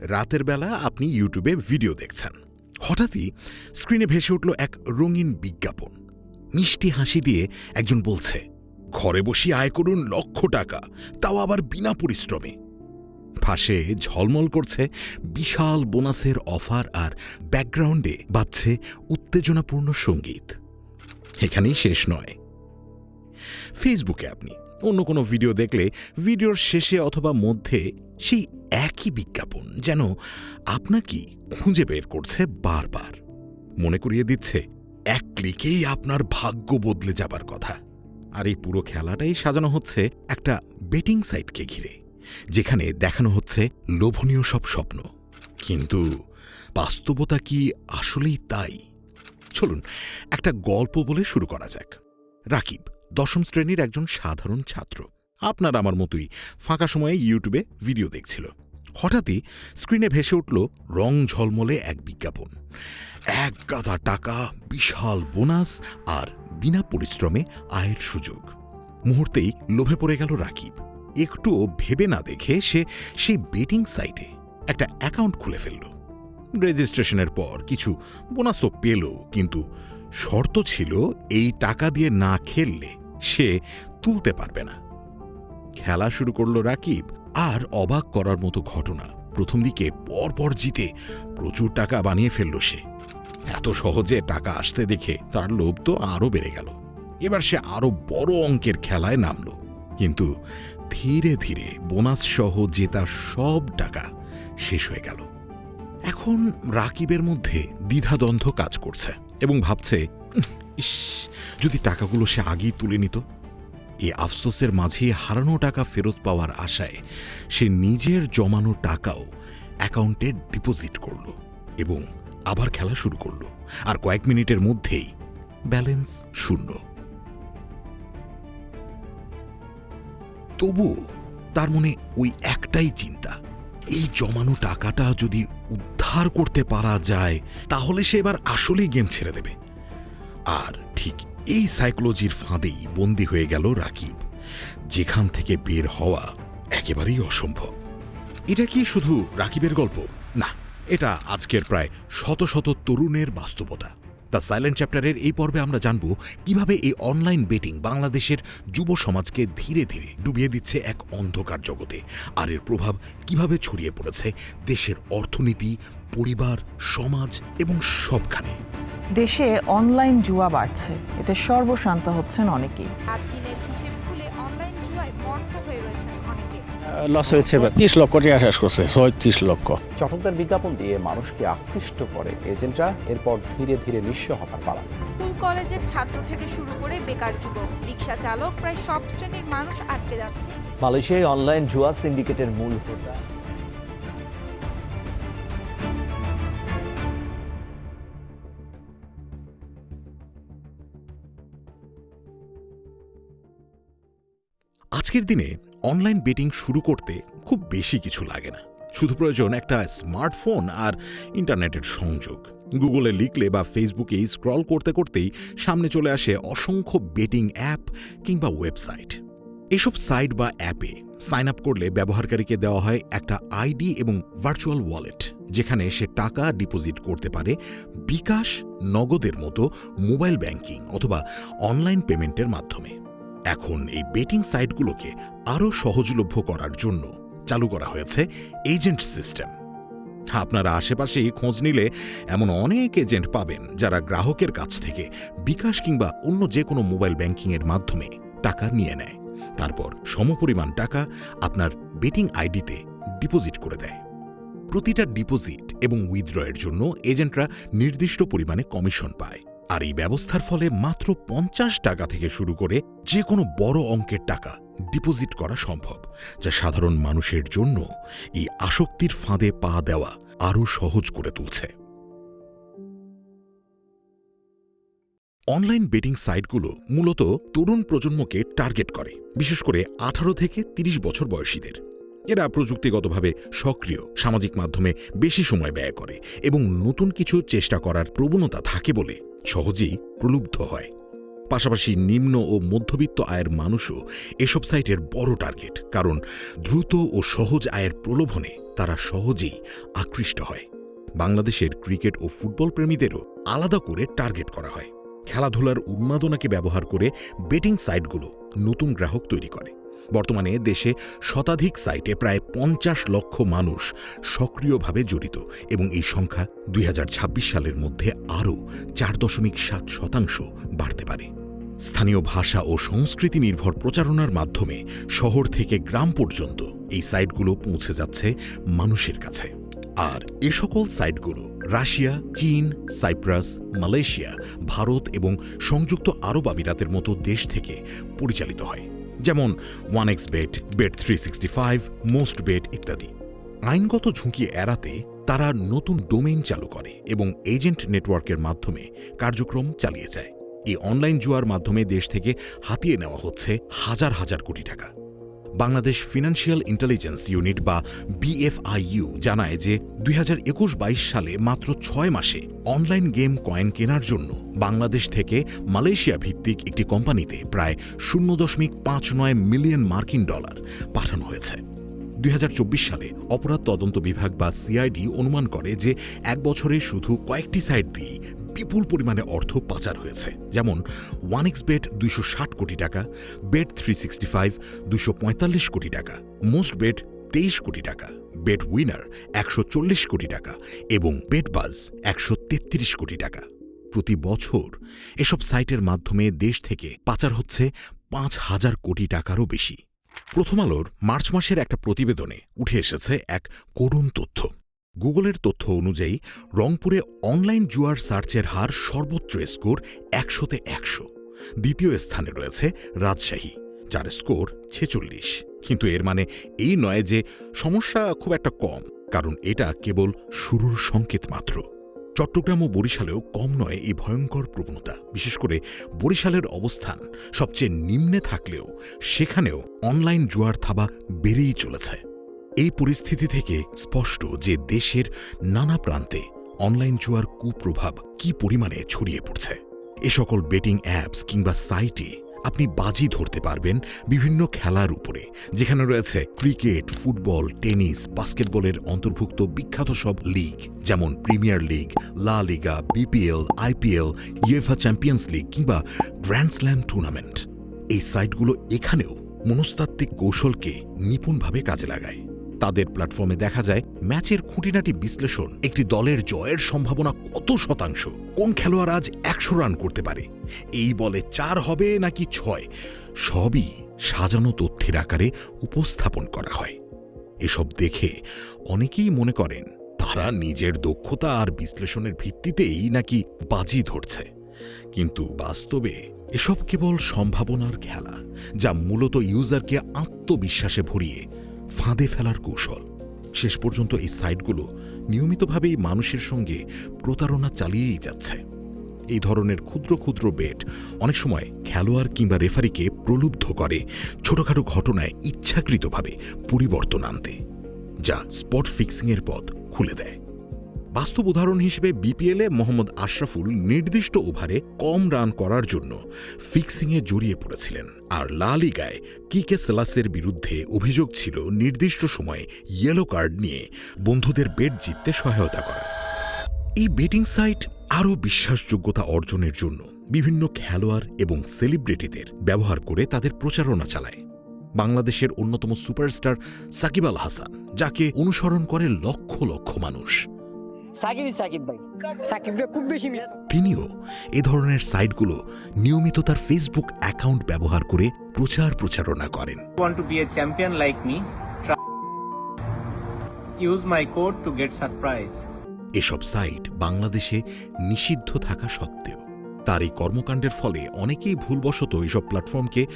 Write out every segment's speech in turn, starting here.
রাতের বেলা আপনি ইউটিউবে ভিডিও দেখছেন। হঠাৎই স্ক্রিনে ভেসে উঠল এক রঙিন বিজ্ঞাপন। মিষ্টি হাসি দিয়ে একজন বলছে, ঘরে বসে আয় করুন লক্ষ টাকা, তাও আবার বিনা পরিশ্রমে। পাশে ঝলমল করছে বিশাল বোনাসের অফার আর ব্যাকগ্রাউন্ডে বাজছে উত্তেজনাপূর্ণ সংগীত। এখানেই শেষ নয়। ফেসবুকে আপনি অন্য কোনো ভিডিও দেখলে ভিডিওর শেষে অথবা মধ্যে সেই একই বিজ্ঞাপন যেন আপনাকেই খুঁজে বের করছে বারবার। মনে করিয়ে দিচ্ছে, এক ক্লিকেই আপনার ভাগ্য বদলে যাবার কথা। আর এই পুরো খেলাটাই সাজানো হচ্ছে একটা বেটিং সাইটকে ঘিরে। যেখানে দেখানো হচ্ছে লোভনীয় সব স্বপ্ন। কিন্তু বাস্তবতা কি আসলেই তাই? চলুন, একটা গল্প বলে শুরু করা যাক। রাকিব, দশম শ্রেণির একজন সাধারণ ছাত্র। আপনার আমার মতোই ফাঁকা সময়ে ইউটিউবে ভিডিও দেখছিল। হঠাৎই স্ক্রিনে ভেসে উঠল রং ঝলমলে এক বিজ্ঞাপন। এক গাদা টাকা, বিশাল বোনাস আর বিনা পরিশ্রমে আয়ের সুযোগ। মুহূর্তেই লোভে পড়ে গেল রাকিব। একটুও ভেবে না দেখে সে সেই বেটিং সাইটে একটা অ্যাকাউন্ট খুলে ফেলল। রেজিস্ট্রেশনের পর কিছু বোনাসও পেল, কিন্তু শর্ত ছিল এই টাকা দিয়ে না খেললে সে তুলতে পারবে না। খেলা শুরু করল রাকিব, আর অবাক করার মতো ঘটনা। প্রথম দিকে পরপর জিতে প্রচুর টাকা বানিয়ে ফেলল সে। এত সহজে টাকা আসতে দেখে তার লোভ তো আরও বেড়ে গেল। এবার সে আরও বড় অঙ্কের খেলায় নামল। কিন্তু ধীরে ধীরে বোনাস সহ জেতা সব টাকা শেষ হয়ে গেল। এখন রাকিবের মধ্যে দ্বিধাদ্বন্দ্ব কাজ করছে এবং ভাবছে "উহ, ইস যদি টাকাগুলো সে আগেই তুলে নিত? এই আফসোসের মাঝে হারানো টাকা ফেরত পাওয়ার আশায় সে নিজের জমানো টাকাও অ্যাকাউন্টে ডিপোজিট করল এবং আবার খেলা শুরু করল। আর কয়েক মিনিটের মধ্যেই ব্যালেন্স শূন্য। তবুও তার মনে ওই একটাই চিন্তা, এই জমানো টাকাটা যদি উদ্ধার করতে পারা যায়, তাহলে সে এবার আসলেই গেম ছেড়ে দেবে। আর ঠিক এই সাইকোলজির ফাঁদেই বন্দী হয়ে গেল রাকিব, যেখান থেকে বের হওয়া একেবারেই অসম্ভব। এটা কি শুধু রাকিবের গল্প? না, এটা আজকের প্রায় শত শত তরুণের বাস্তবতা। দ্য সাইলেন্ট চ্যাপ্টারের এই পর্বে আমরা জানব কীভাবে এই অনলাইন বেটিং বাংলাদেশের যুব সমাজকে ধীরে ধীরে ডুবিয়ে দিচ্ছে এক অন্ধকার জগতে। আর এর প্রভাব কীভাবে ছড়িয়ে পড়েছে দেশের অর্থনীতি পরিবার সমাজ এবং সবখানে। দেশে অনলাইন জুয়া বাড়ছে। এতে সর্বশান্ত হচ্ছেন অনেকেই। লস হয়েছে তিরিশ লক্ষ টাকা শেষ করছে ছয়ত্রিশ লক্ষ। চটকদার বিজ্ঞাপন দিয়ে মানুষকে আকৃষ্ট করে এজেন্টরা এরপর ধীরে ধীরে নিঃস্ব হবার পালা। স্কুল কলেজের ছাত্র থেকে শুরু করে বেকার যুবক রিক্সা চালক প্রায় সব শ্রেণির মানুষ আটকে যাচ্ছে। মালয়েশিয়ায় অনলাইন জুয়া সিন্ডিকেটের মূল হোতা। আজকের দিনে অনলাইন বেটিং শুরু করতে খুব বেশি কিছু লাগে না। শুধু প্রয়োজন একটা স্মার্টফোন আর ইন্টারনেটের সংযোগ। গুগলে লিখলে বা ফেসবুকে স্ক্রল করতে করতেই সামনে চলে আসে অসংখ্য বেটিং অ্যাপ কিংবা ওয়েবসাইট এসব সাইট বা অ্যাপে সাইন আপ করলে ব্যবহারকারীকে দেওয়া হয় একটা আইডি এবং ভার্চুয়াল ওয়ালেট যেখানে সে টাকা ডিপোজিট করতে পারে বিকাশ, নগদের মতো মোবাইল ব্যাংকিং অথবা অনলাইন পেমেন্টের মাধ্যমে। এখন এই বেটিং সাইটগুলোকে আরও সহজলভ্য করার জন্য চালু করা হয়েছে এজেন্ট সিস্টেম। আপনারা আশেপাশেই খোঁজ নিলে এমন অনেক এজেন্ট পাবেন যারা গ্রাহকের কাছ থেকে বিকাশ কিংবা অন্য যে কোনো মোবাইল ব্যাংকিংয়ের মাধ্যমে টাকা নিয়ে নেয়। তারপর সমপরিমাণ টাকা আপনার বেটিং আইডিতে ডিপোজিট করে দেয়। প্রতিটা ডিপোজিট এবং উইথড্রয়ের জন্য এজেন্টরা নির্দিষ্ট পরিমাণে কমিশন পায়। আর এই ব্যবস্থার ফলে মাত্র পঞ্চাশ টাকা থেকে শুরু করে যে কোনো বড় অঙ্কের টাকা ডিপোজিট করা সম্ভব, যা সাধারণ মানুষের জন্য এই আসক্তির ফাঁদে পা দেওয়া আরও সহজ করে তুলছে। অনলাইন বেটিং সাইটগুলো মূলত তরুণ প্রজন্মকে টার্গেট করে, বিশেষ করে আঠারো থেকে ৩০ বছর বয়সীদের। এরা প্রযুক্তিগতভাবে সক্রিয়, সামাজিক মাধ্যমে বেশি সময় ব্যয় করে এবং নতুন কিছু চেষ্টা করার প্রবণতা থাকে বলে সহজেই প্রলুব্ধ হয়। পাশাপাশি নিম্ন ও মধ্যবিত্ত আয়ের মানুষও এসব সাইটের বড় টার্গেট, কারণ দ্রুত ও সহজ আয়ের প্রলোভনে তারা সহজেই আকৃষ্ট হয়। বাংলাদেশের ক্রিকেট ও ফুটবল প্রেমীদেরও আলাদা করে টার্গেট করা হয়। খেলাধুলার উন্মাদনাকে ব্যবহার করে বেটিং সাইটগুলো নতুন গ্রাহক তৈরি করে। বর্তমানে দেশে শতাধিক সাইটে প্রায় পঞ্চাশ লক্ষ মানুষ সক্রিয়ভাবে জড়িত এবং এই সংখ্যা দুই হাজার ছাব্বিশ সালের মধ্যে আরও চার দশমিক সাত শতাংশ বাড়তে পারে। স্থানীয় ভাষা ও সংস্কৃতি নির্ভর প্রচারণার মাধ্যমে শহর থেকে গ্রাম পর্যন্ত এই সাইটগুলো পৌঁছে যাচ্ছে মানুষের কাছে। আর এ সকল সাইটগুলো রাশিয়া, চীন, সাইপ্রাস, মালয়েশিয়া, ভারত এবং সংযুক্ত আরব আমিরাতের মতো দেশ থেকে পরিচালিত হয়। যেমন one x bet bet three sixty five, most bet ইত্যাদি। আইনগত ঝুঁকি এড়াতে তারা নতুন ডোমেইন চালু করে এবং এজেন্ট নেটওয়ার্কের মাধ্যমে কার্যক্রম চালিয়ে যায়। এই অনলাইন জুয়ার মাধ্যমে দেশ থেকে হাতিয়ে নেওয়া হচ্ছে হাজার হাজার কোটি টাকা। বাংলাদেশ ফিনান্সিয়াল ইন্টেলিজেন্স ইউনিট বা বিএফআইইউ জানায় যে দুই হাজার একুশ বাইশ সালে মাত্র ছয় মাসে অনলাইন গেম কয়েন কেনার জন্য বাংলাদেশ থেকে মালয়েশিয়া ভিত্তিক একটি কোম্পানিতে প্রায় শূন্য দশমিক পাঁচ নয় মিলিয়ন মার্কিন ডলার পাঠানো হয়েছে। দুই হাজার চব্বিশ সালে অপরাধ তদন্ত বিভাগ বা সিআইডি অনুমান করে যে এক বছরে শুধু কয়েকটি সাইট দিয়েই বিপুল পরিমাণে অর্থ পাচার হয়েছে। যেমন ওয়ান এক্স বেট দুইশো ষাট কোটি টাকা বেট থ্রি সিক্সটি ফাইভ পঁয়তাল্লিশ কোটি টাকা মোস্ট বেট তেইশ কোটি টাকা বেট উইনার একশো চল্লিশ কোটি টাকা এবং বেট বাজ একশো তেত্রিশ কোটি টাকা। প্রতি বছর এসব সাইটের মাধ্যমে দেশ থেকে পাচার হচ্ছে পাঁচ হাজার কোটি টাকারও বেশি। প্রথম আলোর মার্চ মাসের একটা প্রতিবেদনে উঠে এসেছে এক করুণ তথ্য। গুগলের তথ্য অনুযায়ী, রংপুরে অনলাইন জুয়ার সার্চের হার সর্বোচ্চ স্কোর একশোতে একশো। দ্বিতীয় স্থানে রয়েছে রাজশাহী, যার স্কোর ছেচল্লিশ। কিন্তু এর মানে এই নয় যে সমস্যা খুব একটা কম, কারণ এটা কেবল শুরুর সংকেত মাত্র। চট্টগ্রাম ও বরিশালেও কম নয় এই ভয়ঙ্কর প্রবণতা। বিশেষ করে বরিশালের অবস্থান সবচেয়ে নিম্নে থাকলেও সেখানেও অনলাইন জুয়ার থাবা বেড়েই চলেছে। এই পরিস্থিতি থেকে স্পষ্ট যে দেশের নানা প্রান্তে অনলাইন জুয়ার কুপ্রভাব কি পরিমাণে ছড়িয়ে পড়ছে। এ সকল বেটিং অ্যাপস কিংবা সাইটে আপনি বাজি ধরতে পারবেন বিভিন্ন খেলার উপরে, যেখানে রয়েছে ক্রিকেট ফুটবল টেনিস বাস্কেটবলের অন্তর্ভুক্ত বিখ্যাত সব লিগ যেমন Premier League La Liga BPL IPL UEFA Champions League কিংবা গ্র্যান্ড স্ল্যাম টুর্নামেন্ট এই সাইটগুলো এখানেও মনস্তাত্ত্বিক কৌশলকে নিপুণভাবে কাজে লাগায়। তাদের প্ল্যাটফর্মে দেখা যায় ম্যাচের খুঁটিনাটি বিশ্লেষণ, একটি দলের জয়ের সম্ভাবনা কত শতাংশ, কোন খেলোয়াড় আজ একশো রান করতে পারে, এই বলে চার হবে নাকি ছয়, সবই সাজানো তথ্যের আকারে উপস্থাপন করা হয়। এসব দেখে অনেকেই মনে করেন তারা নিজের দক্ষতা আর বিশ্লেষণের ভিত্তিতেই নাকি বাজি ধরছে। কিন্তু বাস্তবে এসব কেবল সম্ভাবনার খেলা, যা মূলত ইউজারকে আত্মবিশ্বাসে ভরিয়ে ফাঁদে ফেলার কৌশল। শেষ পর্যন্ত এই সাইটগুলো নিয়মিতভাবেই মানুষের সঙ্গে প্রতারণা চালিয়েই যাচ্ছে। এই ধরনের ক্ষুদ্র ক্ষুদ্র বেট অনেক সময় খেলোয়াড় কিংবা রেফারিকে প্রলুব্ধ করে, ছোটখাটো ঘটনায় ইচ্ছাকৃতভাবে পরিবর্তন আনতে, যা স্পট ফিক্সিংয়ের পথ খুলে দেয়। বাস্তব উদাহরণ হিসেবে বিপিএলে মোহাম্মদ আশরাফুল নির্দিষ্ট ওভারে কম রান করার জন্য ফিক্সিংয়ে জড়িয়ে পড়েছিলেন। আর লা লিগায় কিকে সেলাসের বিরুদ্ধে অভিযোগ ছিল নির্দিষ্ট সময়ে ইয়েলো কার্ড নিয়ে বন্ধুদের বেট জিততে সহায়তা করা। এই বেটিং সাইট আরও বিশ্বাসযোগ্যতা অর্জনের জন্য বিভিন্ন খেলোয়াড় এবং সেলিব্রিটিদের ব্যবহার করে তাদের প্রচারণা চালায়। বাংলাদেশের অন্যতম সুপারস্টার সাকিব আল হাসান, যাকে অনুসরণ করে লক্ষ লক্ষ মানুষ। সাকিবই সাকিব ভাই। সাকিবটা খুব বেশি মিস তিনিও এ ধরনের সাইটগুলো নিয়মিত তার ফেসবুক অ্যাকাউন্ট ব্যবহার করে প্রচার প্রচারণা করেন। Want to be a champion like me, try. Use my code to get surprise. এসব সাইট বাংলাদেশে নিষিদ্ধ থাকা সত্ত্বেও তার এই কর্মকাণ্ডের ফলে অনেকেই ভুলবশত এসব প্ল্যাটফর্মকে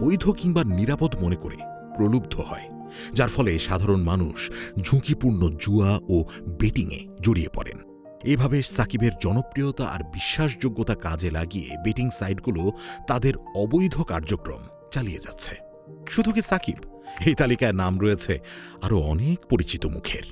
বৈধ কিংবা নিরাপদ মনে করে প্রলুব্ধ হয়। যার ফলে সাধারণ মানুষ ঝুঁকিপূর্ণ জুয়া ও বেটিংয়ে জড়িয়ে পড়েন। এভাবে সাকিবের জনপ্রিয়তা আর বিশ্বাসযোগ্যতা কাজে লাগিয়ে বেটিং সাইটগুলো তাদের অবৈধ কার্যক্রম চালিয়ে যাচ্ছে। শুধু কি সাকিব? এই তালিকায় নাম রয়েছে আরও অনেক পরিচিত মুখের।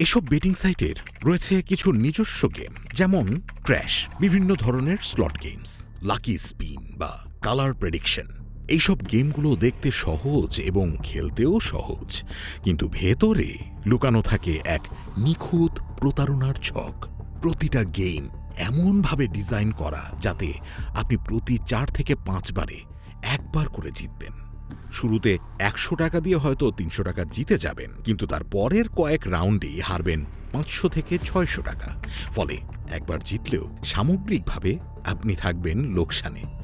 এসব বেটিং সাইটের রয়েছে কিছু নিজস্ব গেম, যেমন ক্র্যাশ, বিভিন্ন ধরনের স্লট গেমস, লাকি স্পিন বা কালার প্রেডিকশন। এইসব গেমগুলো দেখতে সহজ এবং খেলতেও সহজ। কিন্তু ভেতরে লুকানো থাকে এক নিখুঁত প্রতারণার ছক। প্রতিটা গেম এমনভাবে ডিজাইন করা যাতে আপনি প্রতি চার থেকে পাঁচবারে একবার করে জিতবেন। শুরুতে একশো টাকা দিয়ে হয়তো তিনশো টাকা জিতে যাবেন, কিন্তু তার পরের কয়েক রাউন্ডেই হারবেন পাঁচশো থেকে ছয়শো টাকা। ফলে একবার জিতলেও সামগ্রিকভাবে আপনি থাকবেন লোকসানে।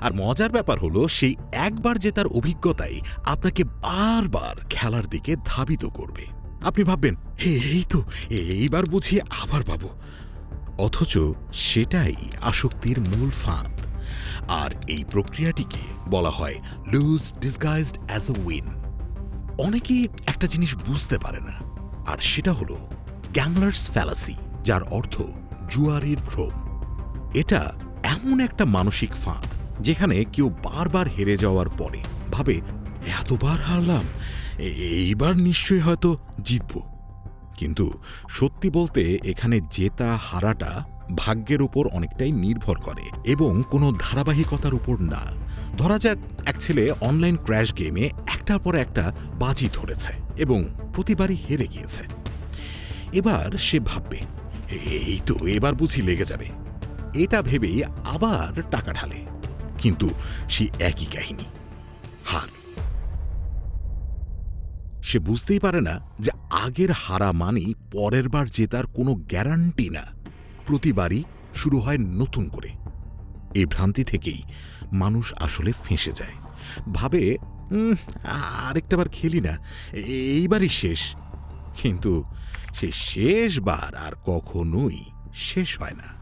আর মজার ব্যাপার হলো, সেই একবার জেতার অভিজ্ঞতাই আপনাকে বারবার খেলার দিকে ধাবিত করবে। আপনি ভাববেন, হে, এই তো, এইবার বুঝি আবার পাবো। অথচ সেটাই আসক্তির মূল ফাঁদ। আর এই প্রক্রিয়াটিকে বলা হয় lose disguised as a win অনেকেই একটা জিনিস বুঝতে পারে না, আর সেটা হলো গ্যামলার্স ফ্যালাসি যার অর্থ জুয়ারির ভ্রম। এটা এমন একটা মানসিক ফাঁদ যেখানে কেউ বারবার হেরে যাওয়ার পরে ভাবে, এতবার হারলাম এইবার নিশ্চয়ই হয়তো জিতব। কিন্তু সত্যি বলতে এখানে জেতা, হারাটা ভাগ্যের উপর অনেকটাই নির্ভর করে এবং কোনো ধারাবাহিকতার উপর না। ধরা যাক, এক ছেলে অনলাইন ক্র্যাশ গেমে একটার পর একটা বাজি ধরেছে এবং প্রতিবারই হেরে গিয়েছে। এবার সে ভাববে এই তো এবার বুঝি লেগে যাবে। এটা ভেবেই আবার টাকা ঢালে। কিন্তু সে একই কাহিনী। হার। সে বুঝতেই পারে না যে আগের হারা মানেই পরের বার জেতার কোনো গ্যারান্টি না। প্রতিবারই শুরু হয় নতুন করে। এই ভ্রান্তি থেকেই মানুষ আসলে ফেঁসে যায়। ভাবে "উম, আরেকটাবার খেলি না। এইবারই শেষ। কিন্তু সে শেষবার আর কখনোই শেষ হয় না।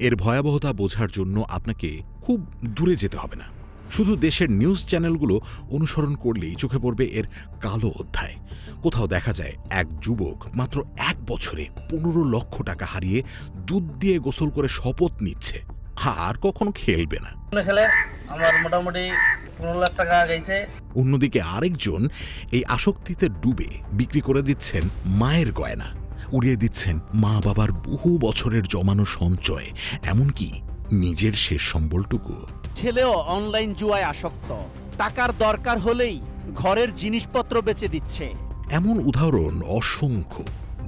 এর ভয়াবহতা বোঝার জন্য আপনাকে খুব দূরে যেতে হবে না। শুধু দেশের নিউজ চ্যানেলগুলো অনুসরণ করলেই চোখে পড়বে এর কালো অধ্যায়। কোথাও দেখা যায় এক যুবক মাত্র এক বছরে পনেরো লক্ষ টাকা হারিয়ে দুধ দিয়ে গোসল করে শপথ নিচ্ছে। আর কখনো খেলবে না। খেলে আমার মোটামুটি পনেরো লাখ টাকা গেছে অন্যদিকে আরেকজন এই আসক্তিতে ডুবে বিক্রি করে দিচ্ছেন মায়ের গয়না। উড়িয়ে দিচ্ছেন মা বাবার বহু বছরের জমানো সঞ্চয় এমনকি নিজের শেষ সম্বলটুকু। ছেলেও অনলাইন জুয়ায় আসক্ত। টাকার দরকার হলেই ঘরের জিনিসপত্র বেচে দিচ্ছে। এমন উদাহরণ অসংখ্য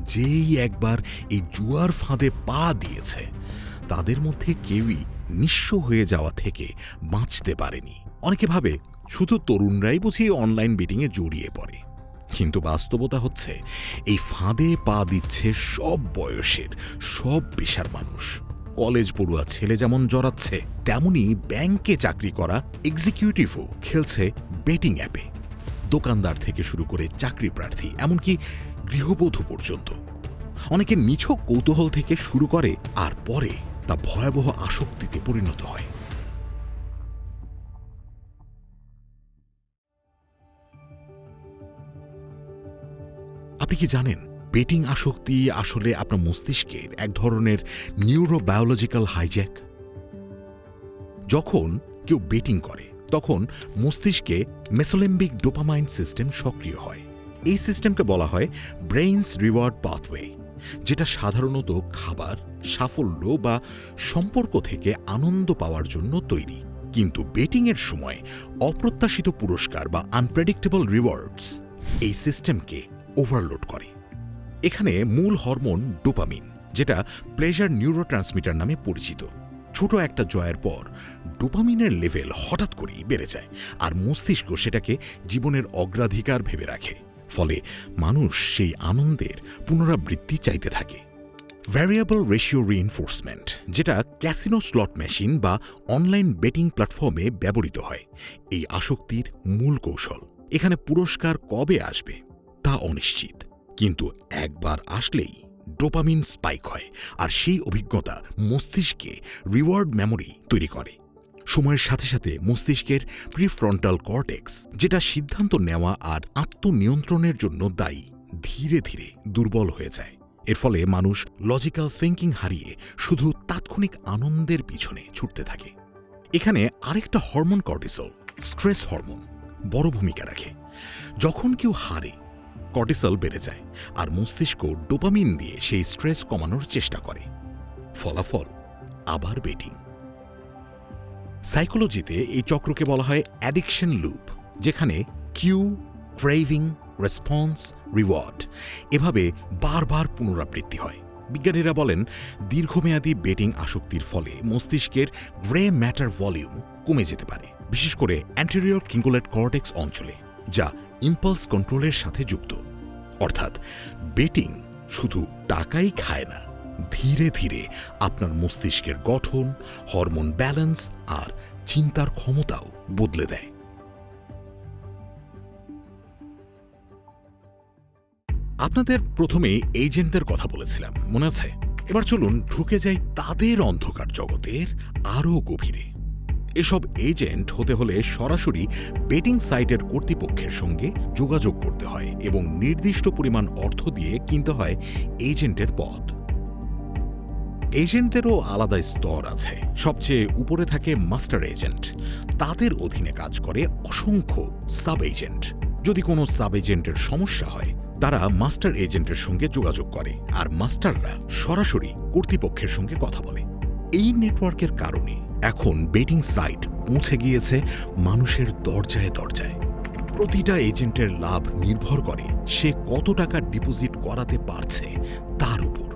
যেই একবার এই জুয়ার ফাঁদে পা দিয়েছে। তাদের মধ্যে কেউই নিঃস্ব হয়ে যাওয়া থেকে বাঁচতে পারেনি। অনেকে ভাবে শুধু তরুণরাই বুঝি অনলাইন বেটিংয়ে জড়িয়ে পড়ে। কিন্তু বাস্তবতা হচ্ছে, এই ফাঁদে পা দিচ্ছে সব বয়সের, সব পেশার মানুষ। কলেজ পড়ুয়া ছেলে যেমন জড়াচ্ছে, তেমনি ব্যাংকে চাকরি করা এক্সিকিউটিভও খেলছে বেটিং অ্যাপে দোকানদার থেকে শুরু করে চাকরি প্রার্থী, এমনকি গৃহবধূ পর্যন্ত। অনেকে নিছক কৌতূহল থেকে শুরু করে, আর পরে তা ভয়াবহ আসক্তিতে পরিণত হয়। আপনি কি জানেন, বেটিং আসক্তি আসলে আপনার মস্তিষ্কের এক ধরনের নিউরোবায়োলজিক্যাল হাইজ্যাক যখন কেউ বেটিং করে, তখন মস্তিষ্কে মেসোলেম্বিক ডোপামাইন সিস্টেম সক্রিয় হয়। এই সিস্টেমকে বলা হয় ব্রেইনস রিওয়ার্ড পাথওয়ে যেটা সাধারণত খাবার, সাফল্য বা সম্পর্ক থেকে আনন্দ পাওয়ার জন্য তৈরি। কিন্তু বেটিংয়ের সময় অপ্রত্যাশিত পুরস্কার বা আনপ্রেডিক্টেবল রিওয়ার্ডস এই সিস্টেমকে ওভারলোড করে। এখানে মূল হরমোন ডোপামিন, যেটা প্লেজার নিউরো ট্রান্সমিটার নামে পরিচিত। ছোট একটা জয়ের পর ডোপামিনের লেভেল হঠাৎ করেই বেড়ে যায় আর মস্তিষ্ক সেটাকে জীবনের অগ্রাধিকার ভেবে রাখে। ফলে মানুষ সেই আনন্দের পুনরাবৃত্তি চাইতে থাকে। ভ্যারিয়েবল রেশিও রিইনফোর্সমেন্ট যেটা ক্যাসিনো স্লট মেশিন বা অনলাইন বেটিং প্ল্যাটফর্মে ব্যবহৃত হয়। এই আসক্তির মূল কৌশল। এখানে পুরস্কার কবে আসবে? তা অনিশ্চিত। কিন্তু একবার আসলেই ডোপামিন স্পাইক হয় আর সেই অভিজ্ঞতা মস্তিষ্কে রিওয়ার্ড মেমোরি তৈরি করে। সময়ের সাথে সাথে মস্তিষ্কের প্রিফ্রন্টাল কর্টেক্স যেটা সিদ্ধান্ত নেওয়া আর আত্মনিয়ন্ত্রণের জন্য দায়ী, ধীরে ধীরে দুর্বল হয়ে যায়। এর ফলে মানুষ লজিক্যাল থিঙ্কিং হারিয়ে শুধু তাৎক্ষণিক আনন্দের পিছনে ছুটতে থাকে। এখানে আরেকটা হরমোন কর্টিসল স্ট্রেস হরমোন বড় ভূমিকা রাখে। যখন কেউ হারে কর্টিসল বেড়ে যায় আর মস্তিষ্ক ডোপামিন দিয়ে সেই স্ট্রেস কমানোর চেষ্টা করে। ফলাফল, আবার বেটিং। সাইকোলজিতে এই চক্রকে বলা হয় অ্যাডিকশন লুপ, যেখানে কিউ, ক্রেভিং, রেসপন্স, রিওয়ার্ড এভাবে বারবার পুনরাবৃত্তি হয়। বিজ্ঞানীরা বলেন, দীর্ঘমেয়াদী বেটিং আসক্তির ফলে মস্তিষ্কের গ্রে ম্যাটার ভলিউম কমে যেতে পারে, বিশেষ করে অ্যান্টেরিয়র কিঙ্গোলেট কর্টেক্স অঞ্চলে, যা ইম্পালস কন্ট্রোলের সাথে যুক্ত। অর্থাৎ বেটিং শুধু টাকাই খায় না, ধীরে ধীরে আপনার মস্তিষ্কের গঠন, হরমোন ব্যালেন্স আর চিন্তার ক্ষমতাও বদলে দেয়। আপনাদের প্রথমে এজেন্টদের কথা বলেছিলাম, মনে আছে? এবার চলুন ঢুকে যাই তাদের অন্ধকার জগতের আরও গভীরে। এসব এজেন্ট হতে হলে সরাসরি বেটিং সাইটের কর্তৃপক্ষের সঙ্গে যোগাযোগ করতে হয় এবং নির্দিষ্ট পরিমাণ অর্থ দিয়ে কিনতে হয় এজেন্টের পদ এজেন্টদেরও আলাদা স্তর আছে। সবচেয়ে উপরে থাকে মাস্টার এজেন্ট। তাদের অধীনে কাজ করে অসংখ্য সাব এজেন্ট। যদি কোনো সাব এজেন্টের সমস্যা হয়, তারা মাস্টার এজেন্টের সঙ্গে যোগাযোগ করে আর মাস্টাররা সরাসরি কর্তৃপক্ষের সঙ্গে কথা বলে। এই নেটওয়ার্কের কারণে এখন বেটিং সাইট পৌঁছে গিয়েছে মানুষের দরজায় দরজায়। প্রতিটা এজেন্টের লাভ নির্ভর করে সে কত টাকা ডিপোজিট করাতে পারছে তার উপর।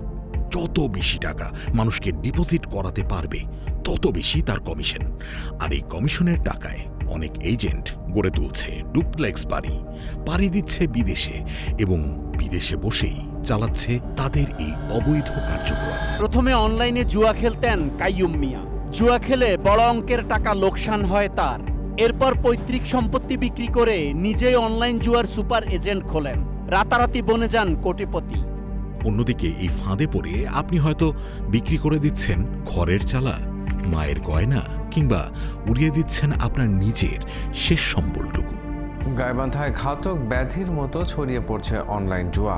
যত বেশি টাকা মানুষকে ডিপোজিট করাতে পারবে, তত বেশি তার কমিশন। আর এই কমিশনের টাকায় অনেক এজেন্ট গড়ে তুলছে ডুপ্লেক্স বাড়ি, পাড়ি দিচ্ছে বিদেশে এবং বিদেশে বসেই চালাচ্ছে তাদের এই অবৈধ কার্যক্রম। প্রথমে অনলাইনে জুয়া খেলতেন কাইয়ুম মিয়া। জুয়া খেলে বড় অঙ্কের টাকা লোকসান হয় তার। এরপর পৈতৃক সম্পত্তি বিক্রি করে নিজেই অনলাইন জুয়ার সুপার এজেন্ট খোলেন। রাতারাতি বনে যান কোটিপতি। অন্যদিকে এই ফাঁদে পড়ে আপনি হয়তো বিক্রি করে দিচ্ছেন ঘরের চালা, মায়ের গয়না কিংবা উড়িয়ে দিচ্ছেন আপনার নিজের শেষ সম্বলটুকু। গাইবান্ধায় ঘাতক ব্যাধির মতো ছড়িয়ে পড়ছে অনলাইন জুয়া।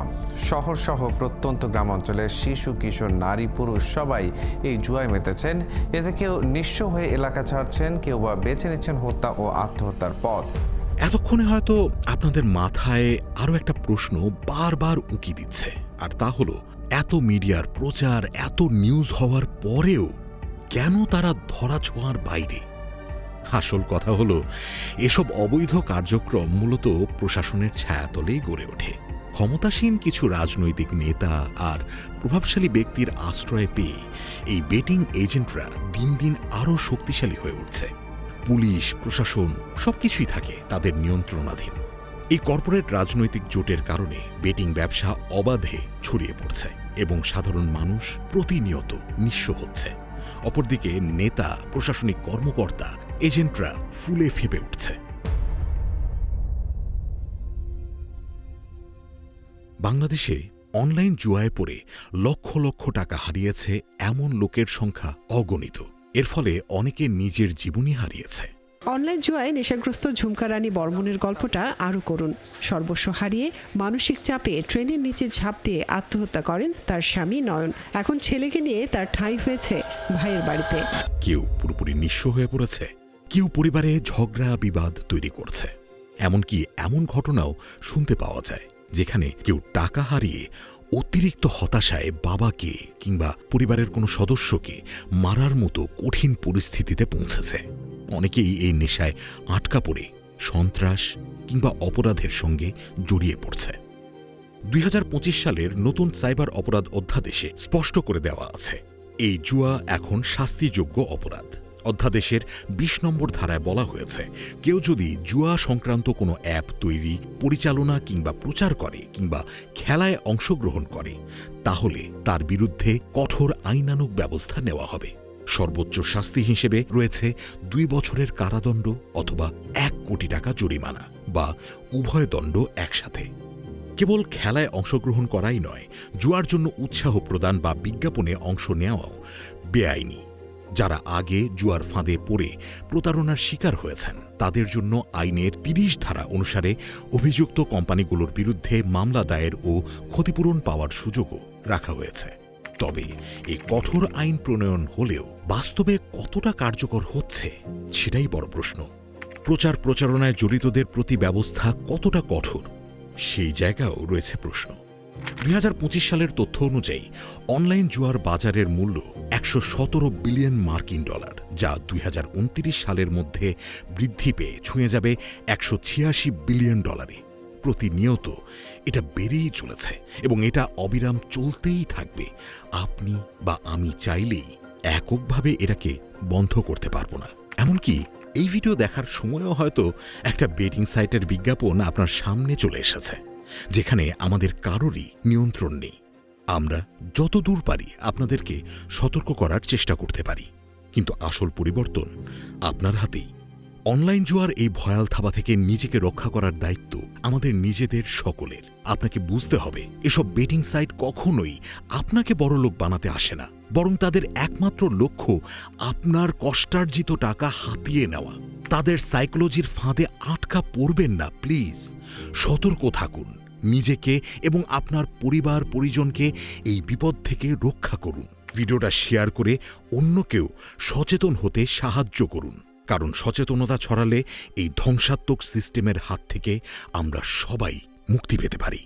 শহর সহ প্রত্যন্ত গ্রামাঞ্চলের শিশু, কিশোর, নারী, পুরুষ সবাই এই জুয়ায় মেতেছেন। এতে কেউ নিঃস্ব হয়ে এলাকা ছাড়ছেন, কেউ বা বেছে নিচ্ছেন হত্যা ও আত্মহত্যার পথ। এতক্ষণে হয়তো আপনাদের মাথায় আরও একটা প্রশ্ন বারবার উঁকি দিচ্ছে, আর তা হলো, এত মিডিয়ার প্রচার, এত নিউজ হওয়ার পরেও কেন তারা ধরা ছোঁয়ার বাইরে? আসল কথা হলো, এসব অবৈধ কার্যক্রম মূলত প্রশাসনের ছায়াতলেই গড়ে ওঠে। ক্ষমতাসীন কিছু রাজনৈতিক নেতা আর প্রভাবশালী ব্যক্তির আশ্রয় পেয়ে এই বেটিং এজেন্টরা দিন দিন আরও শক্তিশালী হয়ে উঠছে। পুলিশ, প্রশাসন সবকিছুই থাকে তাদের নিয়ন্ত্রণাধীন। এই কর্পোরেট রাজনৈতিক জোটের কারণে বেটিং ব্যবসা অবাধে ছড়িয়ে পড়ছে এবং সাধারণ মানুষ প্রতিনিয়ত নিঃস্ব হচ্ছে। অপরদিকে নেতা, প্রশাসনিক কর্মকর্তা এজেন্টরা ফুলে ফেঁপে উঠছে। বাংলাদেশে অনলাইন জুয়ায় পড়ে লক্ষ লক্ষ টাকা হারিয়েছে এমন লোকের সংখ্যা অগণিত। এর ফলে অনেকে নিজের জীবনই হারিয়েছে। অনলাইন জুয়ায় নেশাগ্রস্ত ঝুমকা রানী বর্মনের গল্পটা আরও করুন। সর্বস্ব হারিয়ে মানসিক চাপে ট্রেনের নিচে ঝাঁপ দিয়ে আত্মহত্যা করেন তার স্বামী নয়ন। এখন ছেলেকে নিয়ে তার ঠাঁই হয়েছে ভাইয়ের বাড়িতে। কেউ পুরোপুরি নিঃস্ব হয়ে পড়েছে। কেউ পরিবারে ঝগড়া, বিবাদ তৈরি করছে। এমনকি এমন ঘটনাও শুনতে পাওয়া যায়, যেখানে কেউ টাকা হারিয়ে অতিরিক্ত হতাশায় বাবাকে কিংবা পরিবারের কোনো সদস্যকে মারার মতো কঠিন পরিস্থিতিতে পৌঁছেছে। অনেকেই এই নেশায় আটকা পড়ে, সন্ত্রাস কিংবা অপরাধের সঙ্গে জড়িয়ে পড়ছে। দুই হাজার পঁচিশ সালের নতুন সাইবার অপরাধ অধ্যাদেশে স্পষ্ট করে দেওয়া আছে, এই জুয়া এখন শাস্তিযোগ্য অপরাধ। অধ্যাদেশের ২০ নম্বর ধারায় বলা হয়েছে, কেউ যদি জুয়া সংক্রান্ত কোনো অ্যাপ তৈরি, পরিচালনা কিংবা প্রচার করে কিংবা খেলায় অংশগ্রহণ করে, তাহলে তার বিরুদ্ধে কঠোর আইনানুগ ব্যবস্থা নেওয়া হবে। সর্বোচ্চ শাস্তি হিসেবে রয়েছে দুই বছরের কারাদণ্ড অথবা এক কোটি টাকা জরিমানা বা উভয় দণ্ড একসাথে। কেবল খেলায় অংশগ্রহণ করাই নয়, জুয়ার জন্য উৎসাহ প্রদান বা বিজ্ঞাপনে অংশ নেওয়াও বেআইনি। যারা আগে জুয়ার ফাঁদে পড়ে প্রতারণার শিকার হয়েছেন, তাদের জন্য আইনের তিরিশ ধারা অনুসারে অভিযুক্ত কোম্পানিগুলোর বিরুদ্ধে মামলা দায়ের ও ক্ষতিপূরণ পাওয়ার সুযোগও রাখা হয়েছে। তবে এই কঠোর আইন প্রণয়ন হলেও বাস্তবে কতটা কার্যকর হচ্ছে সেটাই বড় প্রশ্ন। প্রচার প্রচারণায় জড়িতদের প্রতি ব্যবস্থা কতটা কঠোর সেই জায়গাও রয়েছে প্রশ্ন। দুই হাজার পঁচিশ সালের তথ্য অনুযায়ী, অনলাইন জুয়ার বাজারের মূল্য একশো সতেরো বিলিয়ন মার্কিন ডলার, যা দুই হাজার উনত্রিশ সালের মধ্যে বৃদ্ধি পেয়ে ছুঁয়ে যাবে একশো ছিয়াশি বিলিয়ন ডলারে। প্রতিনিয়ত এটা বেড়েই চলেছে এবং এটা অবিরাম চলতেই থাকবে। আপনি বা আমি চাইলেই এককভাবে এটাকে বন্ধ করতে পারব না। এমনকি এই ভিডিও দেখার সময়ও হয়তো একটা বেটিং সাইটের বিজ্ঞাপন আপনার সামনে চলে এসেছে। যেখানে আমাদের কারোরই নিয়ন্ত্রণ নেই। আমরা যত দূর পারি আপনাদেরকে সতর্ক করার চেষ্টা করতে পারি। কিন্তু আসল পরিবর্তন আপনার হাতেই। অনলাইন জুয়ার এই ভয়াল থাবা থেকে নিজেকে রক্ষা করার দায়িত্ব আমাদের নিজেদের সকলের। আপনাকে বুঝতে হবে, এসব বেটিং সাইট কখনোই আপনাকে বড়লোক বানাতে আসে না। বরং তাদের একমাত্র লক্ষ্য আপনার কষ্টার্জিত টাকা হাতিয়ে নেওয়া। তাদের সাইকোলজির ফাঁদে আটকা পড়বেন না, প্লিজ। সতর্ক থাকুন নিজেকে এবং আপনার পরিবার, পরিজনকে এই বিপদ থেকে রক্ষা করুন। ভিডিওটা শেয়ার করে অন্যকেও সচেতন হতে সাহায্য করুন। কারণ সচেতনতা ছড়ালে এই ধ্বংসাত্মক সিস্টেমের হাত থেকে আমরা সবাই মুক্তি পেতে পারি।